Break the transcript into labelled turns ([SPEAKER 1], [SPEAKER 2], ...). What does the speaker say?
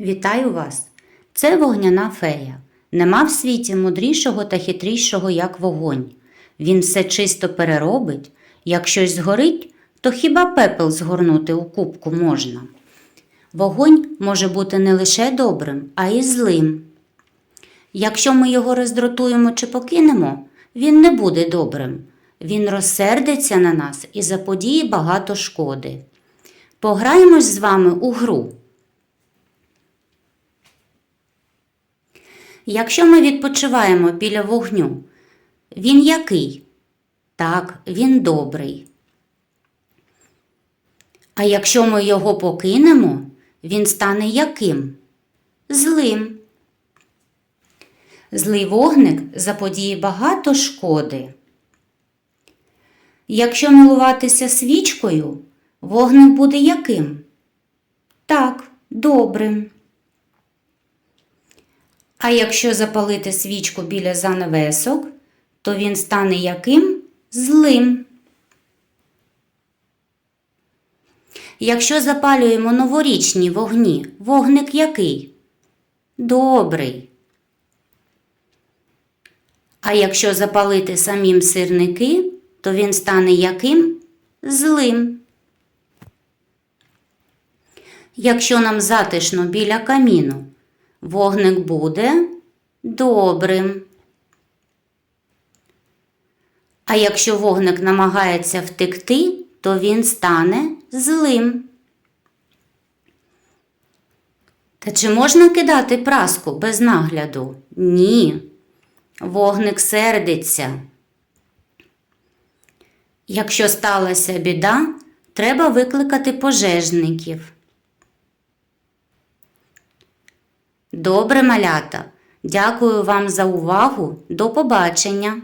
[SPEAKER 1] Вітаю вас! Це вогняна фея. Нема в світі мудрішого та хитрішого, як вогонь. Він все чисто переробить. Як щось згорить, то хіба пепел згорнути у кубку можна. Вогонь може бути не лише добрим, а й злим. Якщо ми його роздратуємо чи покинемо, він не буде добрим. Він розсердиться на нас і заподіє багато шкоди. Пограємось з вами у гру. Якщо ми відпочиваємо біля вогню, він який? Так, він добрий. А якщо ми його покинемо, він стане яким? Злим. Злий вогник заподіє багато шкоди. Якщо милуватися свічкою, вогник буде яким? Так, добрим. А якщо запалити свічку біля занавесок, то він стане яким? Злим. Якщо запалюємо новорічні вогні, вогник який? Добрий. А якщо запалити самим сирники, то він стане яким? Злим. Якщо нам затишно біля каміну, вогник буде добрим. А якщо вогник намагається втекти, то він стане злим. Та чи можна кидати праску без нагляду? Ні. Вогник сердиться. Якщо сталася біда, треба викликати пожежників. Добре, малята. Дякую вам за увагу. До побачення!